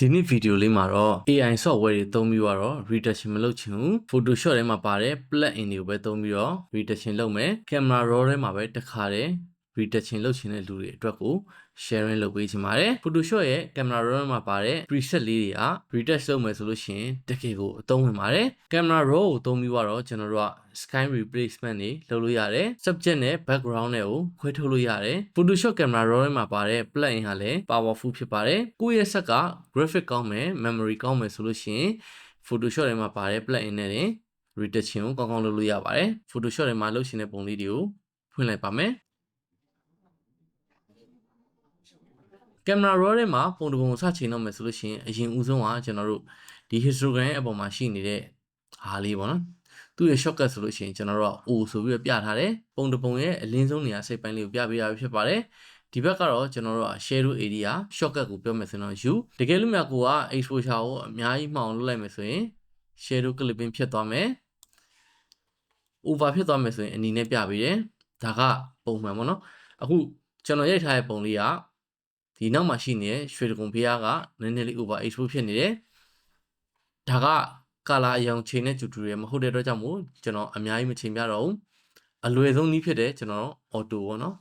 ဒီနေ့ဗီဒီယိုလေးမှာတော့ AI software တွေသုံးပြီးတော့ reduction မလုပ်ချင်ဘူး Photoshop ထဲမှာပါတဲ့ plugin တွေကိုပဲသုံးပြီးတော့ reduction လုပ်မယ် Camera Raw ထဲမှာပဲတစ်ခါတည်း reduction လုပ်ချင်တဲ့လူတွေအတွက်ကို sharing လုပ်ပေးချင်ပါတယ် Photoshop ရဲ့ Camera Raw ထဲမှာပါတဲ့ preset လေးတွေက retouch လုပ်မယ်ဆိုလို့ရှိရင်တကယ်ကိုအသုံးဝင်ပါတယ် Camera Raw ကိုသုံးပြီးတော့ကျွန်တော်တို့က sky replacement တွေလုပ်လို့ရတယ် subject နဲ့ background တွေကိုခွဲထုတ်လို့ရတယ် Photoshop Camera Raw ထဲမှာပါတဲ့ plugin ဟာလည်း powerful ဖြစ်ပါတယ်ကိုယ့်ရဲ့ဆက်က graphic ကောင်းမယ် memory ကောင်းမယ်ဆိုလို့ရှိရင် Photoshop ထဲမှာပါတဲ့ plugin နဲ့တင် reduction ကိုကောင်းကောင်းလုပ်လို့ရပါတယ် Photoshop ထဲမှာလုပ်ရှင်တဲ့ပုံလေးတွေကိုဖွင့်လိုက်ပါမယ် ကင်မရာ raw ထဲမှာပုံတစ်ပုံကိုစချိန်တော့မယ်ဆိုလို့ရှိရင်အရင်ဦးဆုံးကကျွန်တော်တို့ဒီ histogram ရဲ့အပေါ်မှာရှိနေတဲ့ဟာလေးပေါ့နော်သူ့ရဲ့ shortcut ဆိုလို့ရှိရင်ကျွန်တော်တို့က O ဆိုပြီးတော့ပြထားတယ်ပုံတစ်ပုံရဲ့အလင်းဆုံးနေရာစိတ်ပိုင်းလေးကိုပြပေးရဖြစ်ပါတယ်ဒီဘက်ကတော့ကျွန်တော်တို့က shadow area shortcut ကိုပြောမယ်ဆိုတော့ U တကယ်လို့များကိုက exposure ကိုအများကြီးမှောင်လုပ်လိုက်မယ်ဆိုရင် shadow clipping ဖြစ်သွားမယ် over ဖြစ်သွားမယ်ဆိုရင်အနီနဲ့ပြပေးတယ်ဒါကပုံမှန်ပေါ့နော်အခုကျွန်တော်ရိုက်ထားတဲ့ပုံလေးက ဒီနောက်မှာရှိနေတဲ့ရွှေတကုံဖျားကနည်းနည်းလေး over expose ဖြစ်နေတယ်ဒါကကာလာအယောင်ချိန်တဲ့ tutorial မဟုတ်တဲ့အတွက်ကြောင့်မို့ကျွန်တော်အများကြီးမချိန်ပြတော့ဘူးအလွယ်ဆုံးနည်းဖြစ်တဲ့ကျွန်တော် auto ပေါ့နော်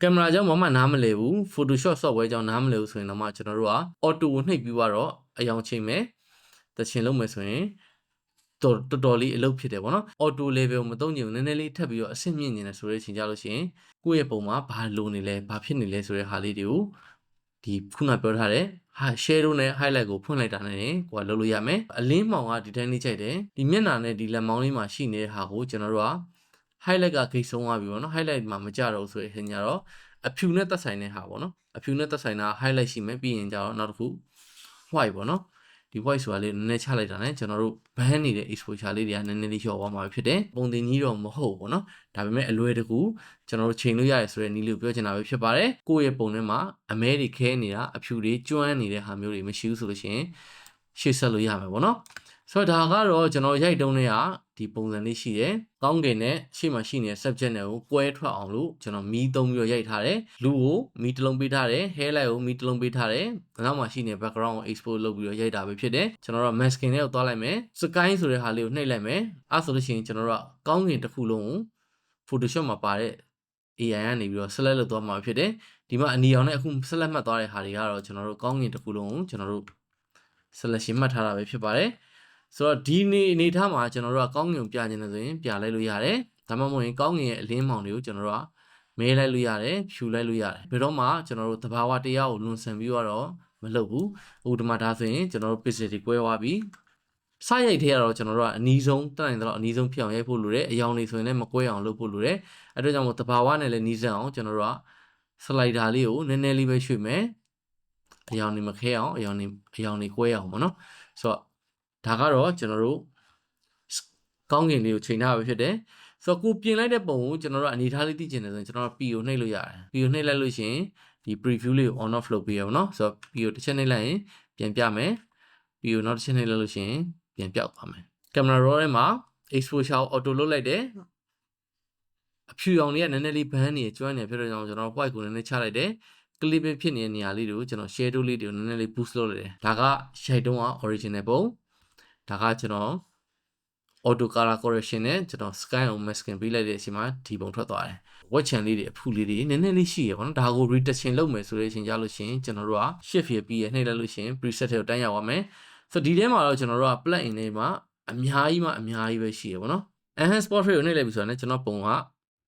ကင်မရာကြောင့်မမနားမလဲဘူး Photoshop software ကြောင့်နားမလဲဘူးဆိုရင်တော့မှကျွန်တော်တို့က auto ကိုနှိပ်ပြီးတော့အယောင်ချိန်မယ်တချင်လုပ်မယ်ဆိုရင် တော်တော်တော်လေးအလုပ်ဖြစ်တယ်ပေါ့နော် auto level မသုံးချင်ဘူးနည်းနည်းလေးထပ်ပြီးတော့အဆင့်မြင့်နေတယ်ဆိုတဲ့အချိန်ကြလို့ရှိရင်ကိုယ့်ရဲ့ပုံမှာဘာလိုနေလဲဘာဖြစ်နေလဲဆိုတဲ့ဟာလေးတွေကိုဒီခုနပြောထားတဲ့ဟာ shadow နဲ့ highlight ကိုဖွင့်လိုက်တာနဲ့ကိုကလုပ်လို့ရမယ်အလင်းမောင်ကဒီတိုင်းလေးကြိုက်တယ်ဒီမျက်နှာနဲ့ဒီလက်မောင်းလေးမှာရှိနေတဲ့ဟာကိုကျွန်တော်တို့က highlight ကခိတ်ဆုံးသွားပြီပေါ့နော် highlight မှာမကြတော့ဘူးဆိုရင်ညတော့အဖြူနဲ့သက်ဆိုင်တဲ့ဟာပေါ့နော်အဖြူနဲ့သက်ဆိုင်တာ highlight ရှိမယ်ပြီးရင်ကြတော့နောက်တစ်ခု white ပေါ့နော် ဒီ white ဆိုတာလေးနည်းနည်းချလိုက်တာ ਨੇ ကျွန်တော်တို့ band နေတဲ့ exposure လေးတွေကနည်းနည်းလေးလျှော့သွားမှာဖြစ်တယ်ပုံတင်ကြီးတော့မဟုတ်ဘူးပေါ့နော်ဒါပေမဲ့အလွယ်တကူကျွန်တော်တို့ချိန်လို့ရတယ်ဆိုတဲ့နည်းလေးကိုပြောချင်တာပဲဖြစ်ပါတယ်ကိုယ့်ရဲ့ပုံထဲမှာအမဲတွေခဲနေတာအဖြူတွေကျွမ်းနေတဲ့ဟာမျိုးတွေမရှိဘူးဆိုလို့ရှိရင်ရှေ့ဆက်လို့ရမယ်ပေါ့နော်ဆိုတော့ဒါကတော့ကျွန်တော်ရိုက်တုံးတွေက ဒီပုံစံလေးရှိတယ်။ကောင်းကင်နဲ့ရှေ့မှာရှိနေတဲ့ subject တွေကိုကွဲထွက်အောင်လို့ကျွန်တော်မီးသုံးပြီးတော့ရိုက်ထားတယ်။လူကိုမီးတစ်လုံးပေးထားတယ်။ hair light ကိုမီးတစ်လုံးပေးထားတယ်။နောက်မှာရှိနေတဲ့ background ကို expose လုပ်ပြီးတော့ရိုက်တာပဲဖြစ်တယ်။ကျွန်တော်တို့ masking တွေကိုသွားလိုက်မယ်။ sky ဆိုတဲ့ဟာလေးကိုနှိပ်လိုက်မယ်။အဲဆိုလို့ရှိရင်ကျွန်တော်တို့ကကောင်းကင်တစ်ခုလုံးကို Photoshop မှာပါတဲ့ AI ကနေပြီးတော့ select လုပ်သွားမှာဖြစ်တယ်။ဒီမှာအနီအောင်နဲ့အခု select မှတ်သွားတဲ့ဟာတွေကတော့ကျွန်တော်တို့ကောင်းကင်တစ်ခုလုံးကိုကျွန်တော်တို့ selection မှတ်ထားတာပဲဖြစ်ပါတယ်။ ဆိုတော့ဒီနေအနေထားမှာကျွန်တော်တို့ကကောင်းငင်ကိုပြခြင်းတယ်ဆိုရင်ပြလိုက်လို့ရတယ်ဒါမှမဟုတ်ရင်ကောင်းငင်ရဲ့အလင်းမောင်တွေကိုကျွန်တော်တို့ကမဲလိုက်လို့ရတယ်ဖြူလိုက်လို့ရတယ်ဘယ်တော့မှကျွန်တော်တို့တဘာဝတရားကိုလွန်ဆန်ပြီးတော့မလုပ်ဘူးဥဒမာဒါဆိုရင်ကျွန်တော်တို့ pixel တွေကွဲသွားပြီစရိုက်ထဲကတော့ကျွန်တော်တို့ကအနီးဆုံးတက်နိုင်တော့အနီးဆုံးဖြစ်အောင်ရိုက်ဖို့လိုတယ်အယောင်တွေဆိုရင်လည်းမကွဲအောင်လုပ်ဖို့လိုတယ်အဲဒါကြောင့်မို့တဘာဝနဲ့လည်းနီးစပ်အောင်ကျွန်တော်တို့ကစလိုက်ဒါလေးကိုနည်းနည်းလေးပဲရွှေ့မယ်အယောင်တွေမခဲအောင်အယောင်တွေအယောင်တွေကွဲအောင်ပေါ့နော်ဆိုတော့ ဒါကတော့ကျွန်တော်တို့ကောင်းကင်လေးကိုချိန်ထားပဲဖြစ်တယ်ဆိုတော့ကိုပြင်လိုက်တဲ့ပုံကိုကျွန်တော်တို့အနေထားလေးသိချင်တယ်ဆိုရင်ကျွန်တော်တို့ P ကိုနှိပ်လို့ရတယ် P ကိုနှိပ်လိုက်လို့ရှိရင်ဒီ preview လေးကို on off လုပ်ပေးရအောင်เนาะဆိုတော့ P ကိုတစ်ချက်နှိပ်လိုက်ရင်ပြန်ပြမယ် P ကိုနောက်တစ်ချက်နှိပ်လိုက်လို့ရှိရင်ပြန်ပြောက်သွားမယ် camera raw ထဲမှာ exposure auto လုပ်လိုက်တယ်အဖြူရောင်တွေကနည်းနည်းလေးဘန်းနေကျွမ်းနေဖြစ်တော့ကျွန်တော် white ကိုနည်းနည်းချလိုက်တယ် clip ဖြစ်နေတဲ့နေရာလေးတွေကိုကျွန်တော် shadow လေးတွေကိုနည်းနည်းလေး boost လုပ်လိုက်တယ်ဒါကရိုက်တုံးက original ပုံ ဒါကကျွန်တော် auto color correction နဲ့ကျွန်တော် sky ကို masking ပေးလိုက်တဲ့အချိန်မှာဒီပုံထွက်သွားတယ်။ watch channel လေးတွေအဖူလေးတွေနည်းနည်းလေးရှိရပါတော့။ဒါကို reduction လုပ်မယ်ဆိုတဲ့အချိန်ကြလို့ရှိရင်ကျွန်တော်တို့က shift ရပြီးရနှိပ်လိုက်လို့ရှိရင် preset တွေကိုတန်းရောက်ပါမယ်။ဆိုဒီထဲမှာတော့ကျွန်တော်တို့က plug in တွေမှာအများကြီးမှအများကြီးပဲရှိရပါတော့။ enhance portrait ကိုနှိပ်လိုက်ပြီဆိုတော့လည်းကျွန်တော်ပုံက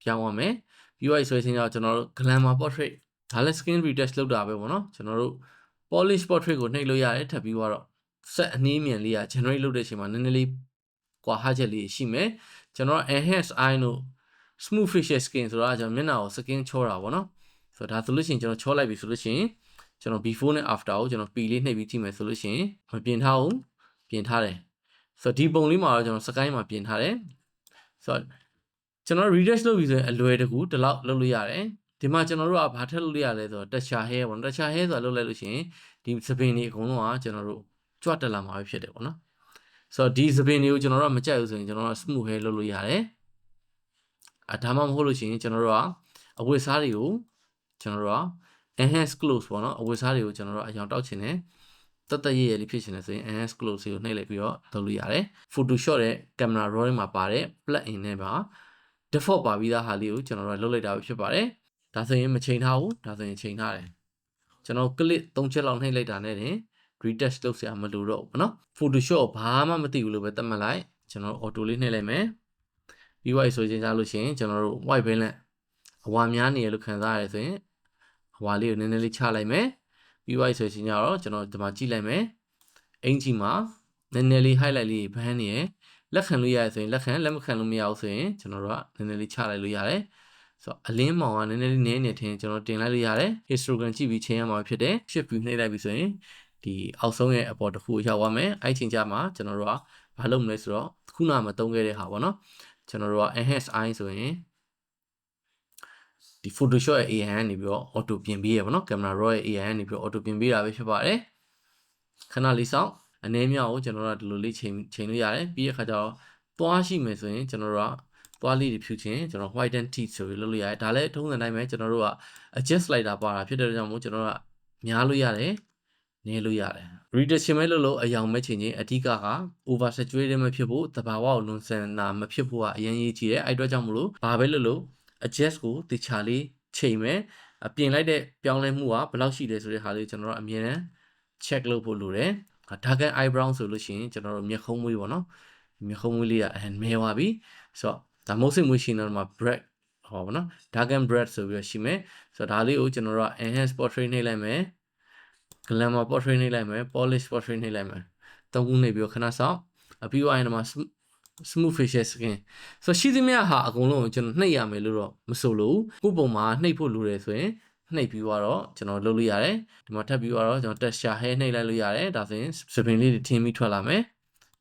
ပြောင်းသွားမယ်။ UI ဆိုတဲ့အချိန်ကျတော့ကျွန်တော်တို့ glamour portrait ဒါလည်း skin retouch လုပ်တာပဲပေါ့နော်။ကျွန်တော်တို့ polish portrait ကိုနှိပ်လို့ရတယ်ထပ်ပြီးတော့ ဆက်အနည်းမြန်လေးက generate လုပ်တဲ့အချိန်မှာနည်းနည်းလေးကွာဟချက်လေးရှိမယ်ကျွန်တော် enhance eye တို့ smooth facial skin ဆိုတာကျွန်တော်မျက်နှာကို skin ချောတာပေါ့နော်ဆိုတော့ဒါဆိုလို့ရှိရင်ကျွန်တော်ချောလိုက်ပြီဆိုလို့ရှိရင်ကျွန်တော် before နဲ့ after ကိုကျွန်တော် P လေးနှိပ်ပြီးကြည့်မယ်ဆိုလို့ရှိရင်မပြင်ထားဘူးပြင်ထားတယ်ဆိုတော့ဒီပုံလေးမှာတော့ကျွန်တော် sky မှာပြင်ထားတယ်ဆိုတော့ကျွန်တော် retouch လုပ်ပြီဆိုရင်အလွယ်တကူဒီလောက်လုပ်လို့ရတယ်ဒီမှာကျွန်တော်တို့ကဘာထက်လုပ်လို့ရလဲဆိုတော့ texture hair ပေါ့နော် texture hair ဆိုတာလုပ်လိုက်လို့ရှိရင်ဒီစပင်တွေအကုန်လုံးကကျွန်တော်တို့ ကြွတက်လာမှာပဲဖြစ်တယ်ပေါ့နော်ဆိုတော့ဒီစပင်တွေကိုကျွန်တော်တို့ကမကြိုက်ဘူးဆိုရင်ကျွန်တော်တို့က smooth hair လုပ်လို့ရတယ်အဒါမှမဟုတ်လို့ရှိရင်ကျွန်တော်တို့ကအဝတ်စားတွေကိုကျွန်တော်တို့က enhance close ပေါ့နော်အဝတ်စားတွေကိုကျွန်တော်တို့အရောင်တောက်ချင်တယ်တတ်တရရလေးဖြစ်ချင်တယ်ဆိုရင် enhance close ကိုနှိပ်လိုက်ပြီးတော့လုပ်လို့ရတယ် photoshop ရဲ့ camera raw မှာပါတဲ့ plug in နဲ့ပါ default ပါပြီးသားဟာလေးကိုကျွန်တော်တို့လုပ်လိုက်တာပဲဖြစ်ပါတယ်ဒါဆိုရင်မချိန်ထားဘူးဒါဆိုရင်ချိန်ထားတယ်ကျွန်တော် click 3ချက်လောက်နှိပ်လိုက်တာနဲ့တင် retouch လုပ်စရာမလိုတော့ဘူးเนาะ photoshop ဘာမှမသိဘူးလို့ပဲသတ်မှတ်လိုက်ကျွန်တော် auto လေးနှိပ်လိုက်မယ်ပြီးသွားပြီဆိုရင်ကြားလို့ရှိရင်ကျွန်တော်တို့ white balance အဝါများနေရလို့ခံစားရတယ်ဆိုရင်အဝါလေးကိုနည်းနည်းလေးချလိုက်မယ်ပြီးသွားပြီဆိုရင်ကျတော့ကျွန်တော်ဒီမှာကြည့်လိုက်မယ်အင်ဂျီမှာနည်းနည်းလေး highlight လေးဘန်းနေရလက်ခံလို့ရရဆိုရင်လက်ခံလက်မခံလို့မရဘူးဆိုရင်ကျွန်တော်တို့ကနည်းနည်းလေးချလိုက်လို့ရတယ်ဆိုတော့အလင်းမောင်ကနည်းနည်းလေးနည်းနေထင်ကျွန်တော်တင်လိုက်လို့ရတယ် histogram ကြည့်ပြီးချိန်ရမှာဖြစ်တယ် shift view နှိပ်လိုက်ပြီဆိုရင် ဒီအောက်ဆုံးရဲ့အပေါ်တစ်ခုရောက်သွားမယ်အဲ့ချိန်ကျမှကျွန်တော်တို့ကဘာလုပ်မလဲဆိုတော့ခုနကမတုံးခဲ့တဲ့ဟာပေါ့နော်ကျွန်တော်တို့က enhance eye ဆိုရင်ဒီ Photoshop ရဲ့ AI ကနေပြီးတော့ auto ပြင်ပေးရပါတော့ Camera Raw ရဲ့ AI ကနေပြီးတော့ auto ပြင်ပေးတာပဲဖြစ်ပါတယ်ခဏလေးစောင့်အနည်းမြောက်ကိုကျွန်တော်တို့ကဒီလိုလေးချိန်ချိန်လို့ရတယ်ပြီးရခါကျတော့သွားရှိမယ်ဆိုရင်ကျွန်တော်တို့ကသွားလေးတွေဖြူချင်းကျွန်တော် white and teeth ဆိုပြီးလုပ်လို့ရတယ်ဒါလည်းထုံးစံတိုင်းပဲကျွန်တော်တို့က adjust လိုက်တာပါတာဖြစ်တဲ့ကြောင့်မို့ကျွန်တော်တို့ကများလို့ရတယ် နည်းလို့ရတယ် reduction မဲ့လို့လို့အယောင်မဲ့ချိန်ချင်းအဓိကက over saturated မဖြစ်ဖို့တဘာဝကိုလွန်ဆန်တာမဖြစ်ဖို့ကအရင်ရေးကြည့်တယ်အဲ့အတွက်ကြောင့်မလို့ဘာပဲလို့လို့ adjust ကိုတခြားလေးချိန်မယ်အပြင်လိုက်တဲ့ပြောင်းလဲမှုကဘယ်လောက်ရှိတယ်ဆိုတဲ့ဟာလေးကျွန်တော်တို့အမြင်နဲ့ check လုပ်ဖို့လိုတယ် dark and eyebrow ဆိုလို့ရှိရင်ကျွန်တော်တို့မျက်ခုံးမွေးပေါ့နော်မျက်ခုံးမွေးလေးကအမဲသွားပြီဆိုတော့ဒါမဟုတ်စိတ်မွေးရှင်တော့မှာ bread ဟောပါနော် dark and bread ဆိုပြီးတော့ရှိမယ်ဆိုတော့ဒါလေးကိုကျွန်တော်တို့က enhance portrait နှိပ်လိုက်မယ် glamour portrait နှိပ်လိုက်မယ် polish portrait နှိပ်လိုက်မယ်သုံးခုနှိပ်ပြီးတော့ခဏဆောင်အပြီးသွားရင်တော့ smooth facial skin ဆိုရှိသမျှဟာအကုန်လုံးကိုကျွန်တော်နှိပ်ရမယ်လို့တော့မဆိုလို့ကိုပုံမှာနှိပ်ဖို့လိုတယ်ဆိုရင်နှိပ်ပြီးတော့ကျွန်တော်လုပ်လို့ရတယ်ဒီမှာထပ်ပြီးတော့ကျွန်တော် texture hair နှိပ်လိုက်လို့ရတယ်ဒါဆိုရင်စပင်လေးတွေထင်းပြီးထွက်လာမယ်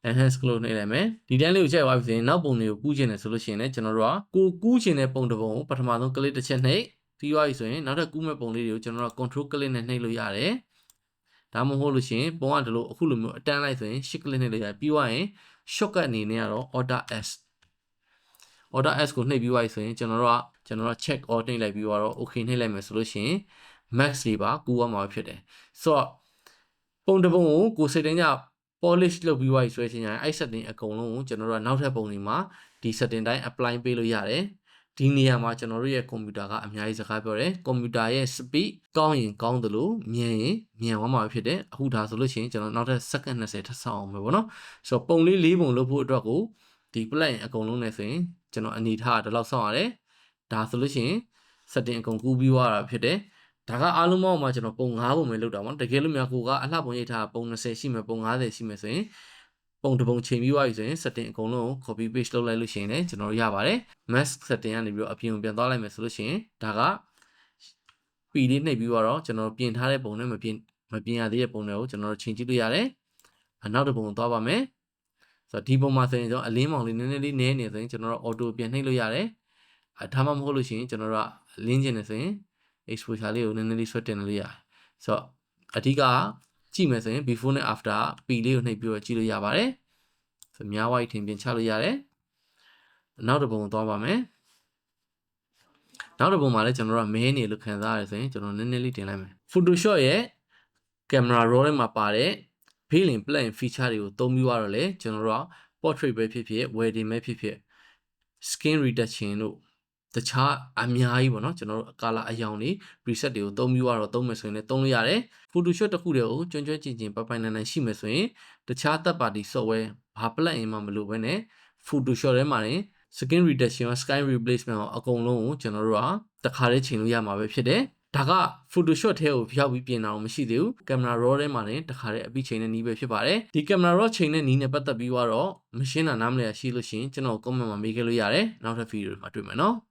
enhance glow နှိပ်လိုက်မယ်ဒီတန်းလေးကိုချက်သွားပြီဆိုရင်နောက်ပုံတွေကိုကူးချင်တယ်ဆိုလို့ရှိရင်လည်းကျွန်တော်တို့ကကိုကူးချင်တဲ့ပုံတစ်ပုံကိုပထမဆုံး click တစ်ချက်နှိပ်ပြီးသွားပြီဆိုရင်နောက်ထပ်ကူးမဲ့ပုံလေးတွေကိုကျွန်တော်တို့ control click နဲ့နှိပ်လို့ရတယ် ဒါမှမဟုတ်လို့ရှိရင်ပုံကဒီလိုအခုလိုမျိုးအတန်းလိုက်ဆိုရင် shift click နဲ့လည်းရပြီးသွားရင် shortcut အနေနဲ့ကတော့ order s order s ကိုနှိပ်ပြီးသွားပြီဆိုရင်ကျွန်တော်တို့ကကျွန်တော်တို့ check or နှိပ်လိုက်ပြီးတော့ okay နှိပ်လိုက်မယ်ဆိုလို့ရှိရင် max တွေပါကူရမှာဖြစ်တယ်ဆိုတော့ပုံတစ်ပုံကိုကိုစိတ်တိုင်းက polish လုပ်ပြီးသွားပြီဆိုရင်အဲ့ setting အကုန်လုံးကိုကျွန်တော်တို့ကနောက်ထပ်ပုံတွေမှာဒီ setting တိုင်း apply ပေးလို့ရတယ် ဒီနေရာမှာကျွန်တော်တို့ရဲ့ကွန်ပျူတာကအများကြီးစကားပြောတယ်ကွန်ပျူတာရဲ့ speed ကောင်းရင်ကောင်းတယ်လို့မြန်ရင်မြန်သွားမှာဖြစ်တယ်အခုဒါဆိုလို့ရှိရင်ကျွန်တော်နောက်ထပ် second 20ထပ်ဆောင်အောင်ပဲပေါ့နော်ဆိုတော့ပုံလေး၄ပုံလုပ်ဖို့အတွက်ကိုဒီ plan အကုန်လုံးနဲ့ဆိုရင်ကျွန်တော်အနေထားဒီလောက်ဆောင်ရတယ်ဒါဆိုလို့ရှိရင် setting အကုန်ကူးပြီးသွားတာဖြစ်တယ်ဒါကအားလုံးပေါင်းမှာကျွန်တော်ပုံ9ပုံပဲလုပ်တာပေါ့တကယ်လို့များကိုကအလှပုံရိပ်ထားပုံ20ရှိမယ်ပုံ90ရှိမယ်ဆိုရင် ပုံတစ်ပုံချိန်ပြီးသွားပြီဆိုရင် setting အကုန်လုံးကို copy paste လုပ်လိုက်လို့ရှိရင်လည်းကျွန်တော်တို့ရပါတယ် mask setting ကနေပြီးတော့အပြင်ကိုပြန်သွားလိုက်မယ်ဆိုလို့ရှိရင်ဒါက P လေးနှိပ်ပြီးတော့ကျွန်တော်ပြင်ထားတဲ့ပုံနဲ့မပြင်မပြင်ရသေးတဲ့ပုံတွေကိုကျွန်တော်တို့ချိန်ကြည့်လို့ရတယ်နောက်တစ်ပုံသွားပါမယ်ဆိုတော့ဒီပုံမှာဆိုရင်ကျွန်တော်အလင်းမောင်လေးနည်းနည်းလေးနည်းနေဆိုရင်ကျွန်တော်တို့ auto ပြန်နှိပ်လို့ရတယ်အဲဒါမှမဟုတ်လို့ရှိရင်ကျွန်တော်တို့ကလင်းကျင်နေဆိုရင် exposure လေးကိုနည်းနည်းလေးဆွတ်တင်လို့ရတယ်ဆိုတော့အဓိက ကြည့်မယ်ဆိုရင် before နဲ့ after P လေးကိုနှိပ်ပြီးတော့ကြည့်လို့ရပါတယ်ဆိုများ white ထင်ပြင်ချလို့ရတယ်နောက်တစ်ပုံသွားပါမယ်နောက်တစ်ပုံမှာလည်းကျွန်တော်တို့ကမဲနေလို့ခံစားရတယ်ဆိုရင်ကျွန်တော်နည်းနည်းလေးတင်လိုက်မယ် Photoshop ရဲ့ camera raw ထဲမှာပါတဲ့ Built-in plugin feature တွေကိုသုံးပြီးတော့လည်းကျွန်တော်တို့က portrait ပဲဖြစ်ဖြစ် wedding ပဲဖြစ်ဖြစ် skin retouching တို့ တခြားအများကြီးပေါ့နော်ကျွန်တော်တို့ color အယောင်တွေ preset တွေကိုသုံးပြီးတော့သုံးမယ်ဆိုရင်လည်းသုံးလို့ရတယ် Photoshop တစ်ခုတည်းကိုကျွမ်းကျွမ်းကျင်ကျင်ပပိုင်နိုင်နိုင်ရှိမယ်ဆိုရင်တခြား third party software ဘာ plugin မှမလိုဘဲနဲ့ Photoshop ထဲမှာနေ skin reduction ရော sky replacement ရောအကုန်လုံးကိုကျွန်တော်တို့ကတခါလေးချိန်လို့ရမှာပဲဖြစ်တယ်ဒါက Photoshop ထဲကိုရောက်ပြီးပြင်တာတော့မရှိသေးဘူး Camera Raw ထဲမှာလည်းတခါတည်းအပြီးချိန်နဲ့နီးပဲဖြစ်ပါတယ်ဒီ Camera Raw ချိန်နဲ့နီးနဲ့ပတ်သက်ပြီးတော့မရှင်းတာနားမလည်ရှိလို့ရှိရင်ကျွန်တော် comment မှာမေးခဲ့လို့ရတယ်နောက်ထပ် video မှာတွေ့မယ်နော်